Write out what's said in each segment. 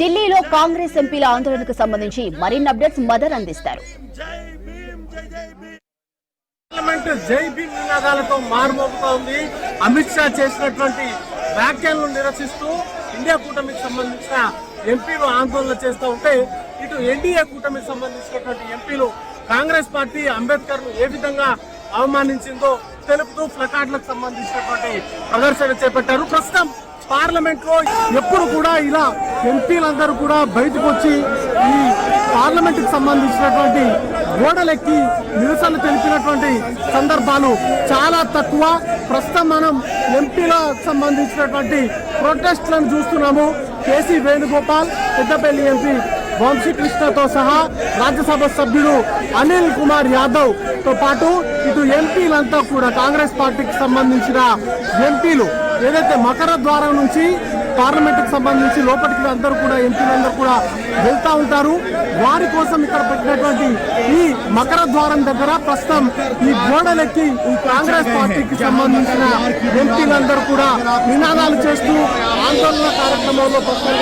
ఢిల్లీలో కాంగ్రెస్ ఎంపీల ఆందోళనకు సంబంధించి మరిన్ని అప్డేట్స్ మదర్ అందిస్తారు. పార్లమెంట్ జై భీమ్ నినాదాలతో మారుమోగుతా ఉంది అమిత్ షా చేసినటువంటి వ్యాఖ్యలను నిరసిస్తూ ఇండియా కూటమికి సంబంధించిన ఎంపీలు ఆందోళన చేస్తూ ఉంటే ఇటు ఎన్డీఏ కూటమికి సంబంధించినటువంటి ఎంపీలు కాంగ్రెస్ పార్టీ అంబేద్కర్ను ఏ విధంగా అవమానించిందో తెలుపుతూ ప్లకార్డులకు సంబంధించినటువంటి ప్రదర్శన చేపట్టారు. ప్రస్తుతం పార్లమెంట్లో ఎప్పుడు కూడా ఇలా ఎంపీలందరూ కూడా బయటకు వచ్చి ఈ పార్లమెంట్కి సంబంధించినటువంటి గోడలెక్కి నిరసన తెలిపినటువంటి సందర్భాలు చాలా తక్కువ. ప్రస్తుతం మనం ఎంపీలకు సంబంధించినటువంటి ప్రొటెస్ట్లను చూస్తున్నాము. కేసీ వేణుగోపాల్ పెద్దపల్లి ఎంపీ వంశీకృష్ణతో సహా రాజ్యసభ సభ్యుడు అనిల్ కుమార్ యాదవ్తో పాటు ఇటు ఎంపీలంతా కూడా కాంగ్రెస్ పార్టీకి సంబంధించిన ఎంపీలు. ఏదైతే మకర ద్వారం నుంచి పార్లమెంట్కి సంబంధించి లోపలికి అందరూ కూడా ఎంపీలందరూ కూడా వెళ్తూ ఉంటారు. వారి కోసం ఇక్కడ పెట్టినటువంటి ఈ మకర ద్వారం దగ్గర ప్రస్తుతం ఈ గోడలెక్కి ఈ కాంగ్రెస్ పార్టీకి సంబంధించిన ఎంపీలందరూ కూడా నినాదాలు చేస్తూ ఆందోళన కార్యక్రమంలో ప్రస్తుతం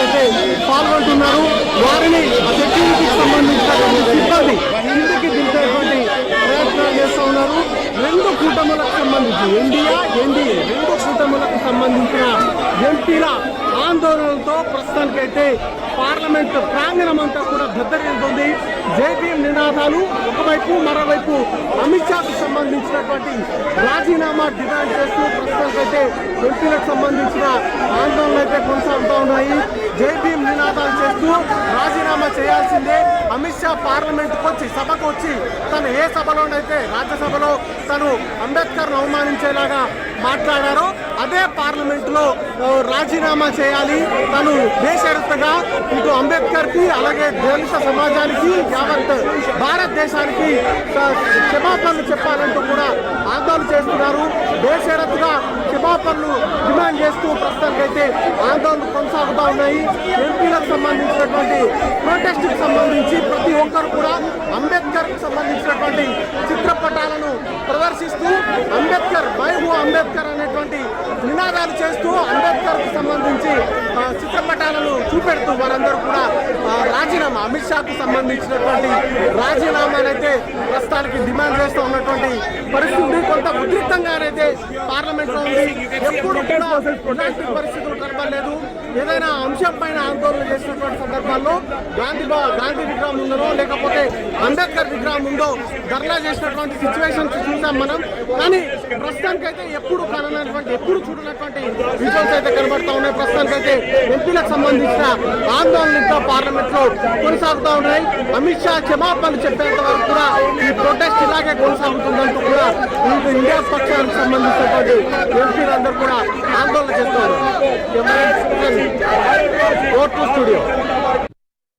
పాల్గొంటున్నారు. వారిని సెక్యూరిటీకి సంబంధించినటువంటి సిబ్బంది ఇంటికి దింపేటువంటి ప్రయత్నాలు చేస్తూ ఉన్నారు. రెండు కూటములకు సంబంధించి ఎన్డీఏ ఎన్డీఏ రెండు కూటములకు పార్టీల ఆందోళనలతో ప్రస్తుతానికైతే పార్లమెంట్ ప్రాంగణం అంతా కూడా దద్దరిల్లుతుంది. జేపీఎం నినాదాలు ఒకవైపు మరోవైపు అమిత్ షాకు సంబంధించినటువంటి రాజీనామా డిమాండ్ చేస్తూ ప్రస్తుతానికైతే ఎంపీలకు సంబంధించిన ఆందోళనలు అయితే కొనసాగుతూ ఉన్నాయి. జేపీఎం నినాదాలు చేస్తూ రాజీనామా చేయాల్సిందే. అమిత్ షా పార్లమెంట్కి వచ్చి సభకు వచ్చి తను ఏ సభలోనైతే రాజ్యసభలో తను అంబేద్కర్ అవమానించేలాగా మాట్లాడారో అదే పార్లమెంట్లో రాజీనామా చేయాలి. తను బేషరతుగా ఇటు అంబేద్కర్కి అలాగే దళిత సమాజానికి యావత్ భారతదేశానికి క్షమాపణలు చెప్పాలంటూ కూడా ఆందోళన చేస్తున్నారు. బేషరతుగా క్షమాపణలు డిమాండ్ చేస్తూ ప్రస్తుతానికైతే ఆందోళనలు కొనసాగుతూ ఉన్నాయి. ఎంపీల సంబంధించినటువంటి ప్రొటెస్ట్కి సంబంధించి ప్రతి ఒక్కరు కూడా అంబేద్కర్కి సంబంధించినటువంటి చిత్రపటాలను ప్రదర్శిస్తూ అంబేద్కర్ వైహు అంబేద్కర్ అనేటువంటి నినాదాలు చేస్తూ అంబేద్కర్ సంబంధించి చిత్రపటాలను చూపెడుతూ వారందరూ కూడా రాజీనామా అమిత్ షాకు సంబంధించినటువంటి రాజీనామానైతే ప్రస్తుతానికి డిమాండ్ చేస్తూ ఉన్నటువంటి పరిస్థితి కొంత ఉద్రిక్తంగానైతే పార్లమెంట్లో ఉంది. ఎప్పుడు కూడా ఇలాంటి పరిస్థితులు కనబడలేదు. ఏదైనా అంశం పైన ఆందోళన చేసినటువంటి సందర్భాల్లో గాంధీ గాంధీ విగ్రహం ఉందనో లేకపోతే అంబేద్కర్ విగ్రహం ఉందో ధర్నా చేసినటువంటి సిచ్యువేషన్స్ చూసాం మనం. కానీ ప్రస్తుతానికైతే ఎప్పుడు కననటువంటి ఎప్పుడు చూడనటువంటి విజువల్స్ అయితే కనబడతా ఉన్నాయి. ప్రస్తుతానికైతే ఎంపీలకు సంబంధించిన ఆందోళన ఇంకా పార్లమెంట్లో కొనసాగుతూ ఉన్నాయి. అమిత్ షా క్షమాపణలు చెప్పేంత వరకు కూడా ఈ ప్రొటెస్ట్ ఇలాగే కొనసాగుతుందంటూ కూడా ఇటు ఇండియా పక్షానికి సంబంధించినటువంటి ఎంపీలందరూ కూడా ఆందోళన చేస్తారు కోర్టు స్టూడియో.